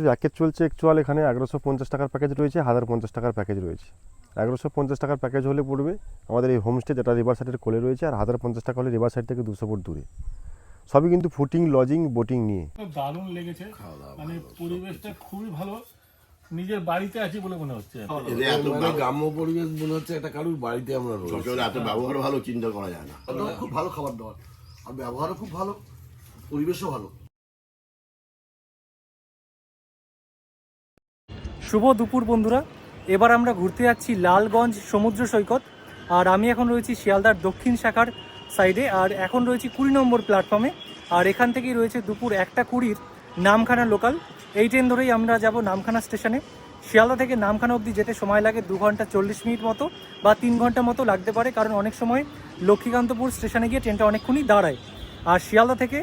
আমাদের প্যাকেজ চলছে অ্যাকচুয়াল এখানে এগারোশো পঞ্চাশ টাকার প্যাকেজ রয়েছে হাজার পঞ্চাশ টাকার প্যাকেজ রয়েছে। এগারোশো পঞ্চাশ টাকার প্যাকেজ হলে পড়বে আমাদের এই হোমস্টে যেটা রিভার সাইডের কোলে রয়েছে আর হাজার পঞ্চাশ টাকা হলে রিভার সাইড থেকে দুশো ফুট দূরে। সবই কিন্তু ফুটিং লজিং বোটিং নিয়ে। দারুণ লেগেছে। মানে পরিবেশটা খুবই ভালো। নিজের বাড়িতে আছি বলে মনে হচ্ছে। এদের এত মানে গ্রাম্য পরিবেশ মনে হচ্ছে একটা কারুর বাড়িতে আমরা এত ব্যবহার ভালো চিন্তা করা যায় না। খুব ভালো খাবার দাবার। আর ব্যবহারও খুব ভালো পরিবেশও ভালো। শুভ দুপুর, বন্ধুরা। এবার আমরা ঘুরতে যাচ্ছি লালগঞ্জ সমুদ্র সৈকত। আর আমি এখন রয়েছি শিয়ালদার দক্ষিণ শাখার সাইডে। আর এখন রয়েছি কুড়ি নম্বর প্ল্যাটফর্মে। আর এখান থেকেই রয়েছে দুপুর একটা কুড়ির নামখানা লোকাল। এই ট্রেন ধরেই আমরা যাব নামখানা স্টেশনে। শিয়ালদা থেকে নামখানা অবধি যেতে সময় লাগে দু ঘণ্টা চল্লিশ মিনিট মতো বা তিন ঘণ্টা মতো লাগতে পারে, কারণ অনেক সময় লক্ষ্মীকান্তপুর স্টেশনে গিয়ে ট্রেনটা অনেকক্ষণই দাঁড়ায়। আর শিয়ালদা থেকে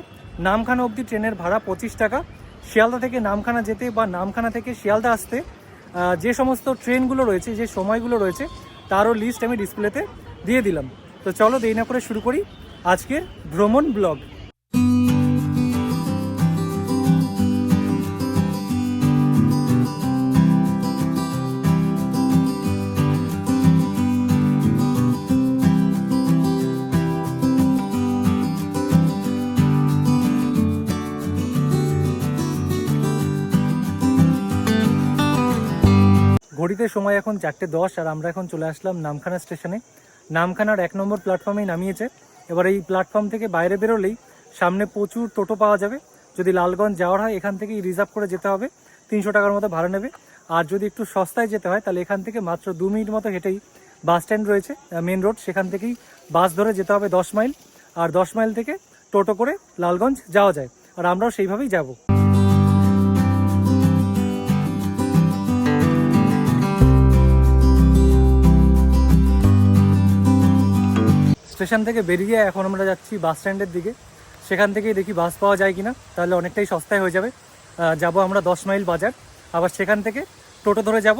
নামখানা অবধি ট্রেনের ভাড়া পঁচিশ টাকা। শিয়ালদা থেকে নামখানা যেতে বা নামখানা থেকে শিয়ালদা আসতে যে সমস্ত ট্রেনগুলো রয়েছে, যে সময়গুলো রয়েছে, তারও লিস্ট আমি ডিসপ্লেতে দিয়ে দিলাম। তো চলো দেরি না করে শুরু করি আজকের ভ্রমণ ব্লগ ঘড়িতে সময় এখন চারটে দশ, আর আমরা এখন চলে আসলাম নামখানা স্টেশনে। নামখানার এক নম্বর প্ল্যাটফর্মেই নামিয়েছে। এবার এই প্ল্যাটফর্ম থেকে বাইরে বেরোলেই সামনে প্রচুর টোটো পাওয়া যাবে। যদি লালগঞ্জ যাওয়ার হয়, এখান থেকেই রিজার্ভ করে যেতে হবে। তিনশো টাকার মতো ভাড়া নেবে। আর যদি একটু সস্তায় যেতে হয়, তাহলে এখান থেকে মাত্র দু মিনিট মতো হেঁটেই বাস স্ট্যান্ড রয়েছে মেন রোড সেখান থেকেই বাস ধরে যেতে হবে দশ মাইল। আর দশ মাইল থেকে টোটো করে লালগঞ্জ যাওয়া যায়। আর আমরাও সেইভাবেই যাব। স্টেশন থেকে বেরিয়ে এখন আমরা যাচ্ছি বাস স্ট্যান্ডের দিকে। সেখান থেকেই দেখি বাস পাওয়া যায় কিনা, তাহলে অনেকটাই সস্তায় হয়ে যাবে। যাব আমরা দশ মাইল বাজার। আবার সেখান থেকে টোটো ধরে যাব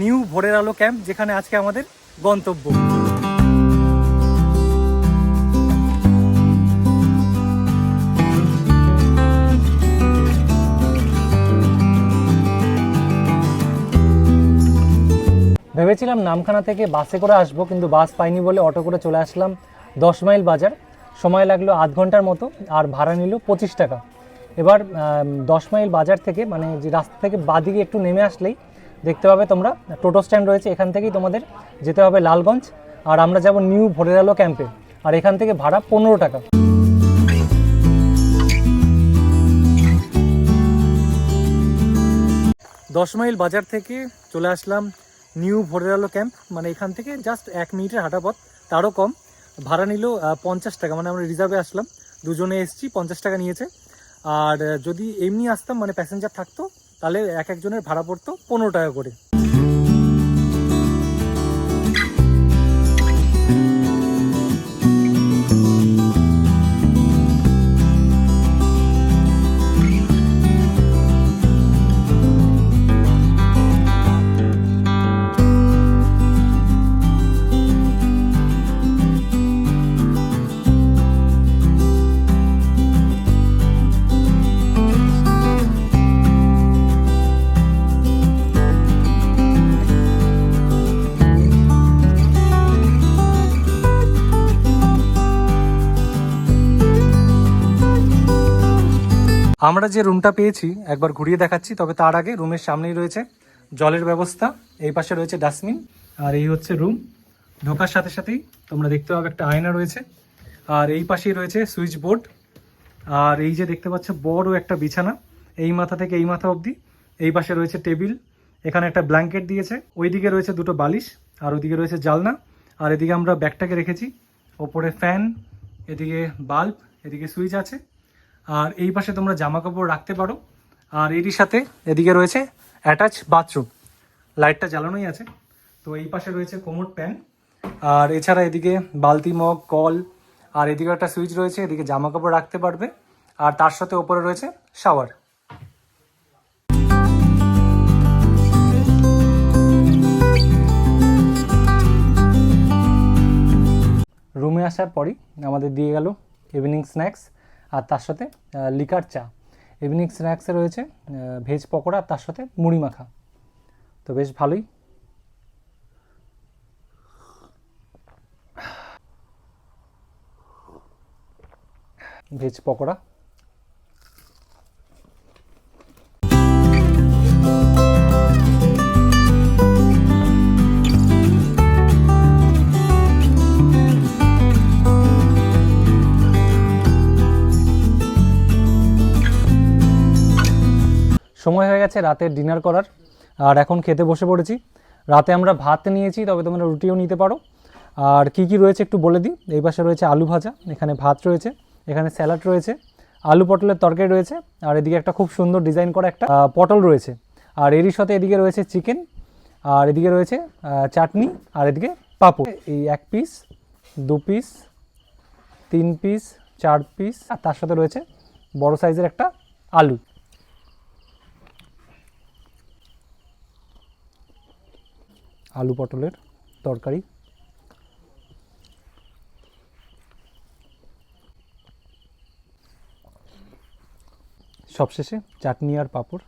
নিউ ভোরের আলো ক্যাম্প, যেখানে আজকে আমাদের গন্তব্য। ভেবেছিলাম নামখানা থেকে বাসে করে আসব, কিন্তু বাস পাইনি বলে অটো করে চলে আসলাম। দশ মাইল বাজার। সময় লাগল আধ ঘণ্টার মতো, আর ভাড়া নিল পঁচিশ টাকা। এবার দশ মাইল বাজার থেকে মানে যে রাস্তা থেকে বাদিকে একটু নেমে আসলেই দেখতে পাবে তোমরা, টোটো স্ট্যান্ড রয়েছে, এখান থেকেই তোমাদের যেতে হবে লালগঞ্জ। আর আমরা যাব নিউ ভোরের আলো ক্যাম্পে, আর এখান থেকে ভাড়া পনেরো টাকা। দশ মাইল বাজার থেকে চলে আসলাম নিউ ভোরের আলো ক্যাম্প মানে এখান থেকে জাস্ট এক মিনিটের হাঁটা পথ, তারও কম। ভাড়া নিল পঞ্চাশ টাকা মানে আমরা রিজার্ভে আসলাম। দুজনে এসছি, পঞ্চাশ টাকা নিয়েছে। আর যদি এমনি আসতাম মানে প্যাসেঞ্জার থাকতো, তাহলে এক একজনের ভাড়া পড়তো পনেরো টাকা করে। আমরা যে রুমটা পেয়েছি, একবার ঘুরিয়ে দেখাচ্ছি, তবে তার আগে রুমের সামনেই রয়েছে জলের ব্যবস্থা, এই পাশে রয়েছে ডাস্টবিন, আর এই হচ্ছে রুম। ঢোকার সাথে সাথেই তোমরা দেখতে পাবে একটা আয়না রয়েছে, আর এই পাশেই রয়েছে সুইচ বোর্ড আর এই যে দেখতে পাচ্ছ বড় একটা বিছানা, এই মাথা থেকে এই মাথা অবধি, এই পাশে রয়েছে টেবিল, এখানে একটা ব্ল্যাঙ্কেট দিয়েছে, ওইদিকে রয়েছে দুটো বালিশ, আর ওইদিকে রয়েছে জালনা, আর এদিকে আমরা ব্যাগটাকে রেখেছি, ওপরে ফ্যান, এদিকে বাল্ব, এদিকে সুইচ আছে আর এই পাশে তোমরা জামা কাপড় রাখতে পারো। আর এরই সাথে এদিকে রয়েছে অ্যাটাচ বাথরুম লাইটটা জ্বালানোই আছে। তো এই পাশে রয়েছে কোমোড প্যান আর এছাড়া এদিকে বালতি মগ, কল, আর এদিকে একটা সুইচ রয়েছে, এদিকে জামা কাপড় রাখতে পারবে। আর তার সাথে ওপরে রয়েছে শাওয়ার রুমে আসার পরই আমাদের দিয়ে গেল ইভিনিং স্ন্যাক্স আর তার সাথে লিকার চা। ইভিনিং স্ন্যাক্সে রয়েছে ভেজ পকোড়া আর তার সাথে মুড়ি মাখা। তো বেশ ভালোই। ভেজ পকোড়া। সময় হয়ে গেছে রাতের ডিনার করার। আর এখন খেতে বসে পড়েছি। রাতে আমরা ভাত নিয়েছি, তবে তোমরা রুটিও নিতে পারো। আর কি কি রয়েছে একটু বলে দিই। এই পাশে রয়েছে আলু ভাজা, এখানে ভাত রয়েছে, এখানে স্যালাড রয়েছে, আলু পটলের তরকারি রয়েছে, আর এদিকে একটা খুব সুন্দর ডিজাইন করা একটা পটল রয়েছে। আর এরই সাথে এদিকে রয়েছে চিকেন, আর এদিকে রয়েছে চাটনি, আর এদিকে পাপড়। এই এক পিস দু পিস তিন পিস চার পিস আর তার সাথে রয়েছে বড় সাইজের একটা আলু। আলু পটলের তরকারি। সবশেষে চাটনি আর পাঁপড়।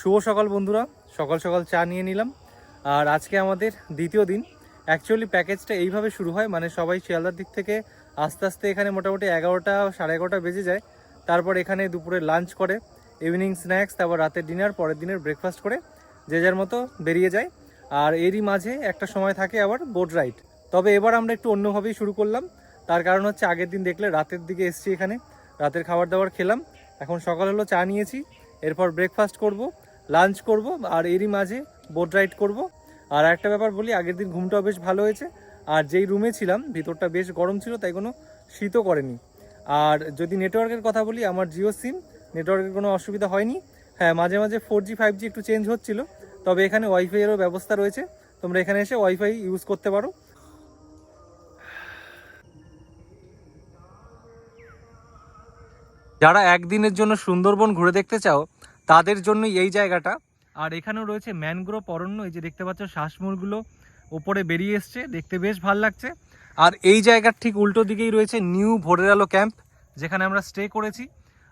শুভ সকাল বন্ধুরা। সকাল সকাল চা নিয়ে নিলাম। আর আজকে আমাদের দ্বিতীয় দিন। অ্যাকচুয়ালি প্যাকেজটা এইভাবে শুরু হয় মানে সবাই শিয়ালদার দিক থেকে আস্তে আস্তে এখানে মোটামুটি এগারোটা, সাড়ে এগারোটা বেজে যায়। তারপর এখানে দুপুরে লাঞ্চ করে ইভিনিং স্ন্যাক্স তারপর রাতের ডিনার পরের দিনের ব্রেকফাস্ট করে, যে যার মতো বেরিয়ে যায়। আর এরই মাঝে একটা সময় থাকে আবার বোট রাইড তবে এবার আমরা একটু অন্যভাবেই শুরু করলাম। তার কারণ হচ্ছে আগের দিন দেখলে রাতের দিকে এসছি এখানে, রাতের খাবার দাবার খেলাম। এখন সকাল হলো, চা নিয়েছি। এরপর ব্রেকফাস্ট করব। লাঞ্চ করব আর এরই মাঝে বোট রাইড করব। আর একটা ব্যাপার বলি, আগের দিন ঘুমটাও বেশ ভালো হয়েছে। আর যেই রুমে ছিলাম, ভিতরটা বেশ গরম ছিল, তাই কোনো শীতও করেনি। আর যদি নেটওয়ার্কের কথা বলি, আমার জিও সিম নেটওয়ার্কের কোনো অসুবিধা হয়নি। হ্যাঁ মাঝে মাঝে ফোর জি ফাইভ জি একটু চেঞ্জ হচ্ছিল, তবে এখানে ওয়াইফাইয়েরও ব্যবস্থা রয়েছে। তোমরা এখানে এসে ওয়াইফাই ইউজ করতে পারো। যারা একদিনের জন্য সুন্দরবন ঘুরে দেখতে চাও তাদের জন্যই এই জায়গাটা। আর এখানেও রয়েছে ম্যানগ্রোভ অরণ্য, এই যে দেখতে পাচ্ছ শ্বাসমূলগুলো ওপরে বেরিয়ে এসছে, দেখতে বেশ ভালো লাগছে। আর এই জায়গার ঠিক উল্টো দিকেই রয়েছে নিউ ভোরের আলো ক্যাম্প, যেখানে আমরা স্টে করেছি।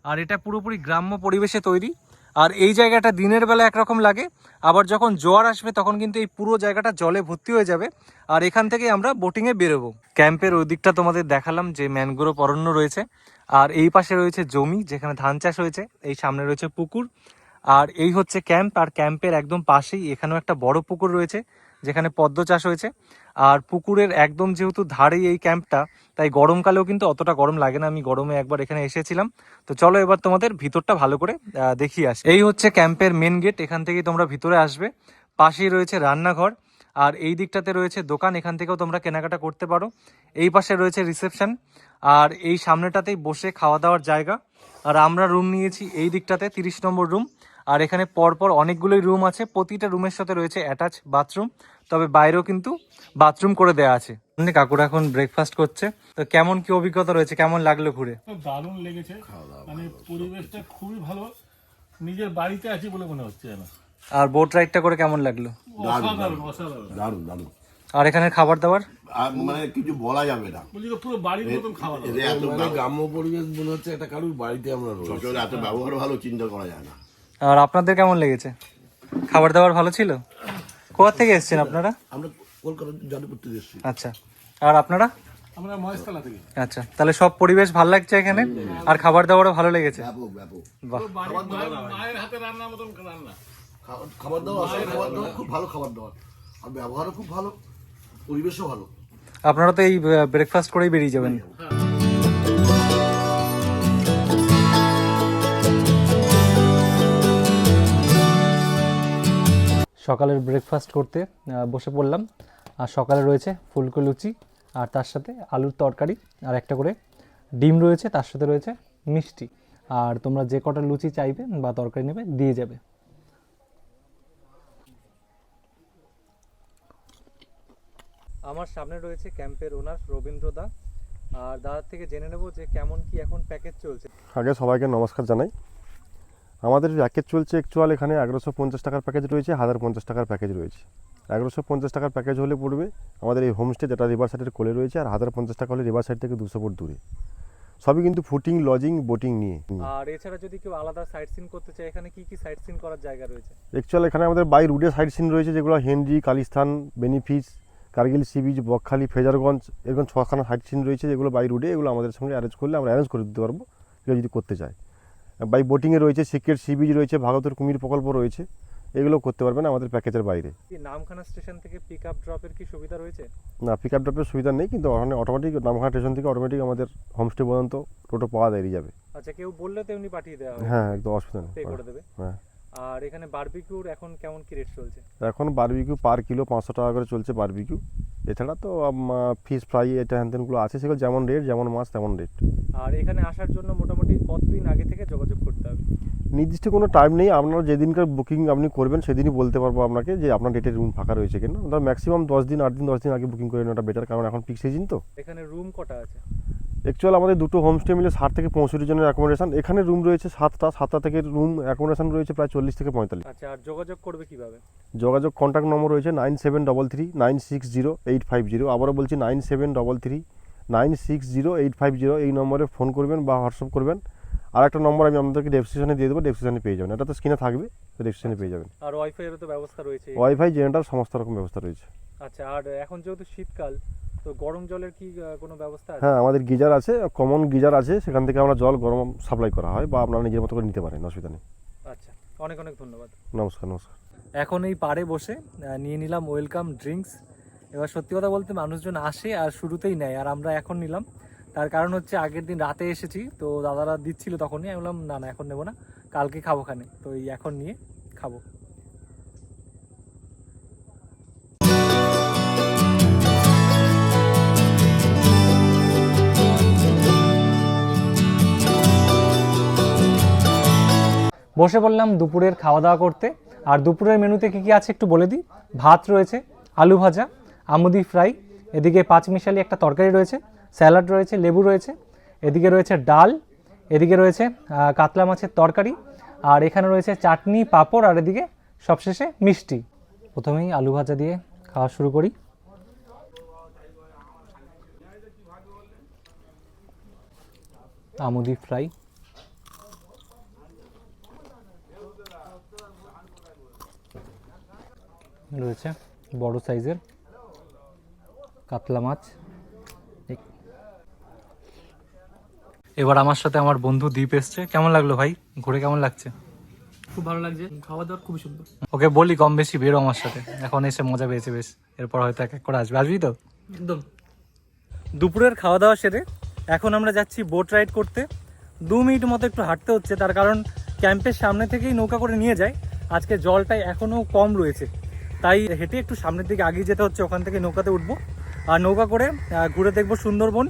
আর এটা পুরোপুরি গ্রাম্য পরিবেশে তৈরি। আর এই জায়গাটা দিনের বেলা একরকম লাগে, আবার যখন জোয়ার আসবে তখন কিন্তু এই পুরো জায়গাটা জলে ভর্তি হয়ে যাবে। আর এখান থেকে আমরা বোটিংয়ে বেরোবো। ক্যাম্পের ওই দিকটা তোমাদের দেখালাম যে ম্যানগ্রোভ অরণ্য রয়েছে। আর এই পাশে রয়েছে জমি, যেখানে ধান চাষ হয়েছে, এই সামনে রয়েছে পুকুর। আর এই হচ্ছে ক্যাম্প, আর ক্যাম্পের একদম পাশেই এখানেও একটা বড় পুকুর রয়েছে, যেখানে পদ্ম চাষ হয়েছে। আর পুকুরের একদম যেহেতু ধারেই এই ক্যাম্পটা, তাই গরমকালেও কিন্তু অতটা গরম লাগে না। আমি গরমে একবার এখানে এসেছিলাম। তো চলো এবার তোমাদের ভিতরটা ভালো করে দেখিয়ে আস। এই হচ্ছে ক্যাম্পের মেন গেট এখান থেকেই তোমরা ভিতরে আসবে। পাশেই রয়েছে রান্নাঘর, আর এই দিকটাতে রয়েছে দোকান, এখান থেকেও তোমরা কেনাকাটা করতে পারো। এই পাশে রয়েছে রিসেপশন আর এই সামনেটাতেই বসে খাওয়া দাওয়ার জায়গা। আর আমরা রুম নিয়েছি এই দিকটাতে তিরিশ নম্বর রুম আর এখানে পরপর অনেকগুলোই রুম আছে প্রতিটা রুমের সাথে রয়েছে অ্যাটাচ বাথরুম তবে বাইরেও কিন্তু বাথরুম করে দেওয়া আছে। কাকুরা এখন ব্রেকফাস্ট করছে। তো কেমন কি অভিজ্ঞতা রয়েছে? কেমন লাগল ঘুরে? দারুণ লেগেছে। মানে পরিবেশটা খুবই ভালো। নিজের বাড়িতে আছি বলে মনে হচ্ছে আর বোট রাইডটা করে কেমন লাগল? অসাধারণ অসাধারণ। দারুণ দারুণ। আর এখানে খাবার দাবার আর মানে কিছু বলা যাবে না। পুরো বাড়ির মতন খাওয়া এত মানে গ্রাম্য পরিবেশ মনে হচ্ছে একটা কারুর বাড়িতে আমরা সচরাচর এত ব্যবহার ভালো চিন্তা করা যায় না। আর আপনাদের কেমন লেগেছে? খাবার দাবার ভালো ছিল? কোথা থেকে এসেছেন আপনারা? আমরা কলকাতা জাদু করতে এসেছি। আচ্ছা। আর আপনারা? আমরা মহেশতলা থেকে। আচ্ছা। তাহলে সব পরিবেশ ভালো লাগছে এখানে? আর খাবার দাবারও ভালো লেগেছে? বাহ। মায়ের- মায়ের হাতে রান্নার মতন রান্না। খাবার দাবার খুব ভালো খাবার দাবার। আর ব্যবহারও খুব ভালো পরিবেশও ভালো। আপনারা তো এই ব্রেকফাস্ট করেই বেরিয়ে যাবেন। সকালের ব্রেকফাস্ট করতে বসে পড়লাম। আর সকালে রয়েছে ফুলকো লুচি, আর তার সাথে আলুর তরকারি, আর একটা করে ডিম রয়েছে, তার সাথে রয়েছে মিষ্টি। আর তোমরা যে কটা লুচি চাইবে বা তরকারি নেবে, দিয়ে যাবে। আমার সামনে রয়েছে ক্যাম্পের ওনার রবীন্দ্র দা। আর দাদার থেকে জেনে নেব যে কেমন কি এখন প্যাকেজ চলছে। আগে সবাইকে নমস্কার জানাই। আমাদের প্যাকেজ চলছে অ্যাকচুয়াল এখানে এগারোশো পঞ্চাশ টাকার প্যাকেজ রয়েছে হাজার পঞ্চাশ টাকার প্যাকেজ রয়েছে। এগারোশো পঞ্চাশ টাকার প্যাকেজ হলে পড়বে আমাদের এই হোমস্টে যেটা রিভার সাইডের কোলে রয়েছে আর হাজার পঞ্চাশ টাকা হলে রিভার সাইড থেকে দুশো ফুট দূরে। সবই কিন্তু ফুটিং লজিং বোটিং নিয়ে। আর এছাড়া যদি কেউ আলাদা সাইট সিন করতে চায় এখানে কি কি সাইট সিন করার জায়গা রয়েছে? অ্যাকচুয়াল এখানে আমাদের বাই রুডে সাইড সিন রয়েছে যেগুলো হেনরি কালিস্তান বেনিফিস কার্গিল সি বিচ বকখালি ফেজারগঞ্জ এরকম ছখানা সাইড সিন রয়েছে যেগুলো বাই রুটে এগুলো আমাদের সঙ্গে অ্যারেঞ্জ করলে আমরা অ্যারেঞ্জ করে দিতে পারব কেউ যদি করতে চায়। বাই বোটিংয়ে রয়েছে সিক্রেট সি বিচ রয়েছে ভাগবতের কুমির প্রকল্প রয়েছে এগুলো করতে পারবেন আমাদের প্যাকেজের বাইরে। নামখানা স্টেশন থেকে পিক আপ ড্রপের কি সুবিধা রয়েছে? না পিক আপ ড্রপের সুবিধা নেই কিন্তু ওখানে অটোমেটিক নামখানা স্টেশন থেকে অটোমেটিক আমাদের হোমস্টে পর্যন্ত টোটো পাওয়া দেয় যাবে। আচ্ছা কেউ বললে তো এমনি পাঠিয়ে দেওয়া হ্যাঁ একদম অসুবিধা নেই। করে দেবে। হ্যাঁ। আর এখানে বারবিকিউর এখন কেমন কি রেট চলছে? এখন বারবিকিউ পার কিলো পাঁচশো টাকা করে চলছে বারবিকিউ এছাড়া তো ফিশ ফ্রাই এটা হ্যানত্যানগুলো আছে সেগুলো যেমন রেট যেমন মাছ তেমন রেট আর এখানে আসার জন্য মোটামুটি কতদিন আগে থেকে যোগাযোগ করতে হবে? নির্দিষ্ট কোনো টাইম নেই আপনারা যেদিনকার বুকিং আপনি করবেন সেদিনই বলতে পারব আপনাকে যে আপনার ডেটের রুম ফাঁকা রয়েছে কিনা। ধর ম্যাক্সিমাম দশ দিন আট দিন দশ দিন আগে বুকিং করে নেওয়াটা বেটার কারণ এখন পিক সিজন তো। এখানে রুম কটা আছে? অ্যাকচুয়াল আমাদের দুটো হোমস্টে মিলে ষাট থেকে পঁয়ষট্টি জনের অ্যাকোমোডেশন এখানে রুম রয়েছে সাতটা সাতটা থেকে রুম অ্যাকোমোডেশন রয়েছে প্রায় চল্লিশ থেকে পঁয়তাল্লিশ। আচ্ছা আর যোগাযোগ করবে কীভাবে? যোগাযোগ কন্ট্যাক্ট নম্বর রয়েছে nine seven double three nine six zero eight five zero আবারও বলছি nine seven double three nine six zero eight five zero এই নম্বরে ফোন করবেন বা হোয়াটসঅ্যাপ করবেন। আর একটা নম্বর আমি আপনাদেরকে ডেসক্রিপশনে দিয়ে দেবো ডেসক্রিপশনে পেয়ে যাবেন। এটা তো স্ক্রিনে থাকবে ডেসক্রিপশনে পেয়ে যাবেন। আর ওয়াইফাই এরও তো ব্যবস্থা রয়েছে। ওয়াইফাই জেনারেটার সমস্ত রকম ব্যবস্থা রয়েছে। আচ্ছা আর এখন যেহেতু শীতকাল তো গরম জলের কি কোনো ব্যবস্থা আছে? হ্যাঁ আমাদের গিজার আছে কমন গিজার আছে সেখান থেকে আমরা জল গরম সাপ্লাই করা হয় বা আপনারা নিজের মতো করে নিতে পারেন অসুবিধা নেই। আচ্ছা অনেক অনেক ধন্যবাদ। নমস্কার নমস্কার। এখন এই পাড়ে বসে নিয়ে নিলাম ওয়েলকাম ড্রিঙ্কস এবার সত্যি কথা বলতে মানুষজন আসে আর শুরুতেই নেয় আর আমরা এখন নিলাম। তার কারণ হচ্ছে আগের দিন রাতে এসেছি তো দাদারা দিচ্ছিল তখনই আমি বললাম না না এখন নেব না কালকে খাব খানে। তো এই এখন নিয়ে খাব। বসে পড়লাম দুপুরের খাওয়া দাওয়া করতে। আর দুপুরের মেনুতে কী কী আছে একটু বলে দিই? ভাত রয়েছে, আলু ভাজা, আমুদি ফ্রাই, এদিকে পাঁচমিশালি একটা তরকারি রয়েছে, স্যালাড রয়েছে, লেবু রয়েছে, এদিকে রয়েছে ডাল, এদিকে রয়েছে কাতলা মাছের তরকারি, আর এখানে রয়েছে চাটনি, পাঁপড়, আর এদিকে সবশেষে মিষ্টি। প্রথমেই আলু ভাজা দিয়ে খাওয়া শুরু করি। আমুদি ফ্রাই। রয়েছে বড় সাইজের কাতলা মাছ। এবার আমার সাথে আমার বন্ধু দ্বীপ এসছে। কেমন লাগল ভাই? ঘুরে কেমন লাগছে? খুব ভালো লাগছে। খাওয়া দাওয়া খুবই সুন্দর। ওকে বলি কম বেশি বেরো আমার সাথে। এখন এসে মজা পেয়েছে বেশ। এরপর হয়তো এক এক করে আসবে। আসবি তো? একদম। দুপুরের খাওয়া দাওয়া সেরে এখন আমরা যাচ্ছি বোট রাইড করতে। দু মিনিট মতো একটু হাঁটতে হচ্ছে তার কারণ ক্যাম্পের সামনে থেকেই নৌকা করে নিয়ে যায়। আজকে জলটাই এখনও কম রয়েছে। তাই হেঁটে একটু সামনের দিকে আগিয়ে যেতে হচ্ছে, ওখান থেকে নৌকাতে উঠবো। আর নৌকা করে ঘুরে দেখব সুন্দরবন।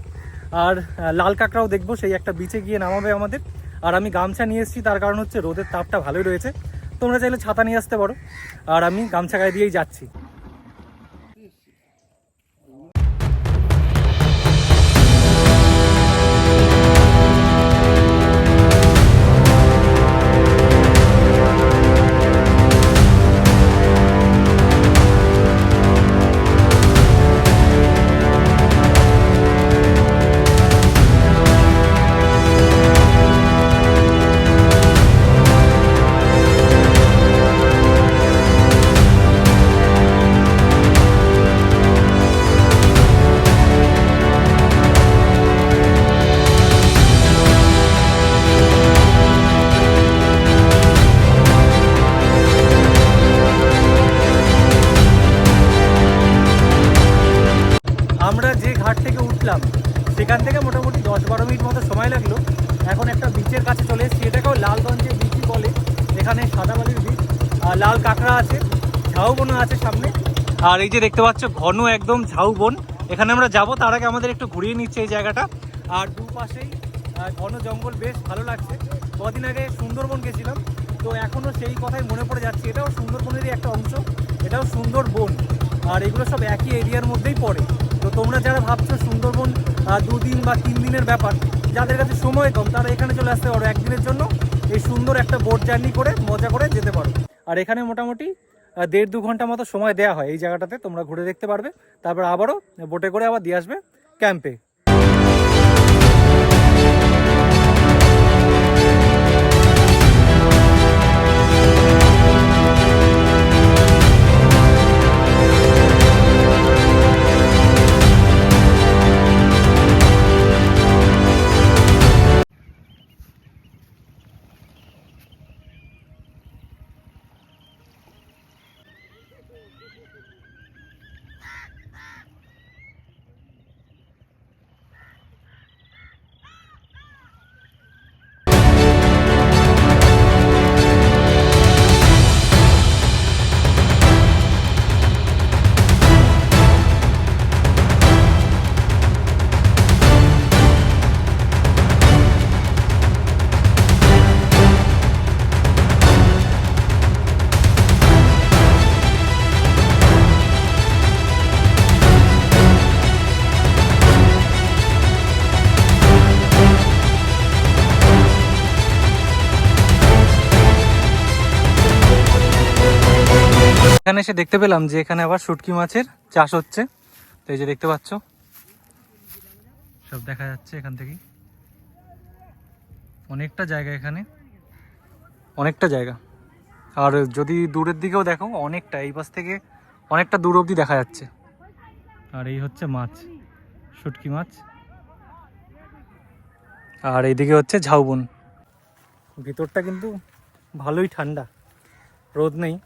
আর লাল কাঁকড়াও দেখব, সেই একটা বিচে গিয়ে নামাবে আমাদের। আর আমি গামছা নিয়ে এসেছি, তার কারণ হচ্ছে রোদের তাপটা ভালোই রয়েছে। তোমরা চাইলে ছাতা নিয়ে আসতে পারো। আর আমি গামছা গায়ে দিয়েই যাচ্ছি। আছে সামনে। আর এই যে দেখতে পাচ্ছ, ঘন একদম ঝাউবন এখানে আমরা যাব, তার আগে আমাদের একটু ঘুরিয়ে নিচ্ছে এই জায়গাটা। আর দুপাশেই ঘন জঙ্গল, বেশ ভালো লাগছে। কদিন আগে সুন্দরবন গেছিলাম, তো এখনও সেই কথাই মনে পড়ে যাচ্ছে। এটাও সুন্দরবনেরই একটা অংশ, এটাও সুন্দরবন আর এগুলো সব একই এরিয়ার মধ্যেই পড়ে। তো তোমরা যারা ভাবছ সুন্দরবন দুদিন বা তিন দিনের ব্যাপার, যাদের কাছে সময় কম, তারা এখানে চলে আসতে পারো একদিনের জন্য। এই সুন্দর একটা বোট জার্নি করে মজা করে যেতে পারো। আর এখানে মোটামুটি দেড় দু ঘণ্টা মতো সময় দেওয়া হয় এই জায়গাটাতে, তোমরা ঘুরে দেখতে পারবে। তারপর আবারও বোটে করে আবার দিয়ে আসবে ক্যাম্পে। এখানে এসে দেখতে পেলাম যে এখানে আবার শুটকি মাছের চাষ হচ্ছে। তো এই যে দেখতে পাচ্ছ। সব দেখা যাচ্ছে এখান থেকেই। অনেকটা জায়গা এখানে। অনেকটা জায়গা। আর যদি দূরের দিকেও দেখো, অনেকটা, এই পাশ থেকে অনেকটা দূর অবধি দেখা যাচ্ছে। আর এই হচ্ছে মাছ, শুটকি মাছ। আর এইদিকে হচ্ছে ঝাউবন। ভিতরটা কিন্তু ভালোই ঠান্ডা। রোদ নেই।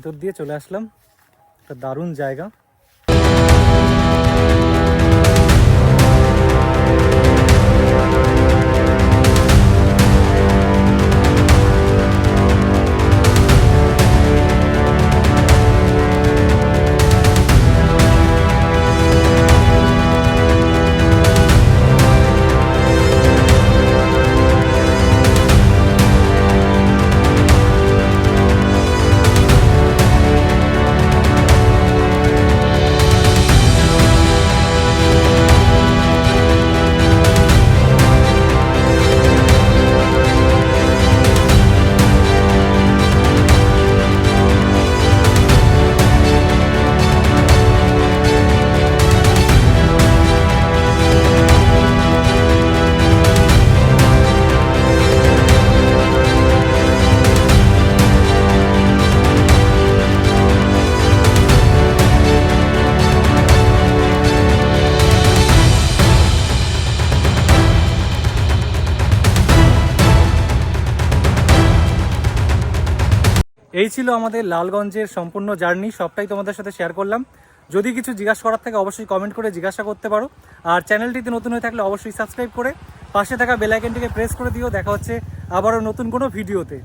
ভিতর দিয়ে চলে আসলাম। একটা দারুণ জায়গা। ছিল আমাদের লালগঞ্জের সম্পূর্ণ জার্নি, সবটাই তোমাদের সাথে শেয়ার করলাম। যদি কিছু জিজ্ঞাসা করার থাকে, অবশ্যই কমেন্ট করে জিজ্ঞাসা করতে পারো। আর চ্যানেলটিতে নতুন হয়ে থাকলে অবশ্যই সাবস্ক্রাইব করে পাশে থাকা বেলাইকনটিকে প্রেস করে দিও। দেখা হচ্ছে আবারও নতুন কোনো ভিডিওতে